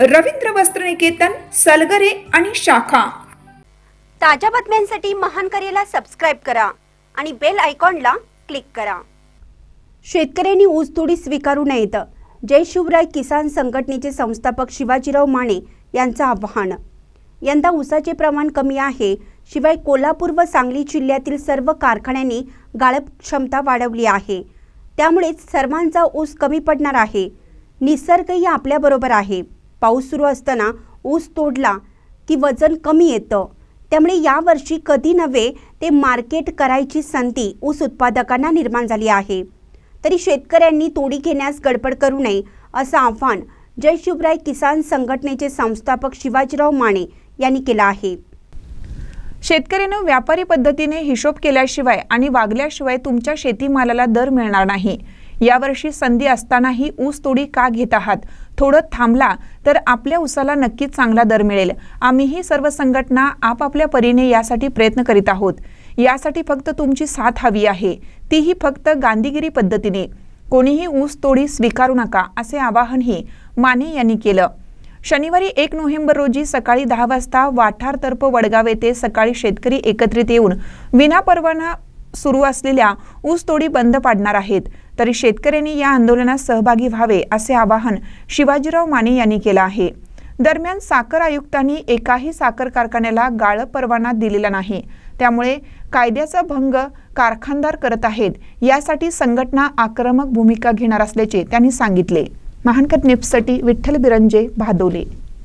रवींद्र वस्त्रनिकेतन सलगरे आणि शाखा. ताज्या बातम्यांसाठी महान करेला सबस्क्राईब करा आणि बेल आयकॉनला क्लिक करा. शेतकऱ्यांनी ऊसतोडी स्वीकारू नयेत. जय शिवराय किसान संघटनेचे संस्थापक शिवाजीराव माने यांचं आव्हान. यंदा ऊसाचे प्रमाण कमी आहे शिवाय कोल्हापूर व सांगली जिल्ह्यातील सर्व कारखान्यांनी गाळप क्षमता वाढवली आहे. त्यामुळेच सर्वांचा ऊस कमी पडणार आहे. निसर्गही आपल्याबरोबर आहे. पाऊस सुरू असताना ऊस तोडला की वजन कमी येतं. त्यामुळे यावर्षी कधी नव्हे ते मार्केट करायची संधी ऊस उत्पादकांना निर्माण झाली आहे. तरी शेतकऱ्यांनी तोडी घेण्यास गडबड करू नये असं आव्हान जय शिवराय किसान संघटनेचे संस्थापक शिवाजीराव माने यांनी केलं आहे. शेतकऱ्यानं व्यापारी पद्धतीने हिशोब केल्याशिवाय आणि वागल्याशिवाय तुमच्या शेतीमालाला दर मिळणार नाही. यावर्षी संधी असतानाही ऊस तोडी का घेत आहात? थोडं थांबला तर आपल्या ऊसाला नक्कीच चांगला दर मिळेल. आम्हीही सर्व संघटना आपापल्या परीने यासाठी प्रयत्न करीत आहोत. यासाठी फक्त तुमची साथ हवी आहे. तीही फक्त गांधीगिरी पद्धतीने. कोणीही ऊस तोडी स्वीकारू नका असे आवाहनही माने यांनी केलं. शनिवारी एक नोव्हेंबर रोजी सकाळी दहा वाजता वाठारतर्फ वडगाव येथे सकाळी शेतकरी एकत्रित येऊन विनापरवाना सुरू असलेल्या ऊसतोडी बंद पाडणार आहेत. तरी शेतकऱ्यांनी या आंदोलनात सहभागी व्हावे असे आवाहन शिवाजीराव माने यांनी केलं आहे. दरम्यान साखर आयुक्तांनी एकाही साखर कारखान्याला गाळ परवाना दिलेला नाही. त्यामुळे कायद्याचा भंग कारखानदार करत आहेत. यासाठी संघटना आक्रमक भूमिका घेणार असल्याचे त्यांनी सांगितले. महानकट न्यूजसाठी विठ्ठल बिरंजे भादोले.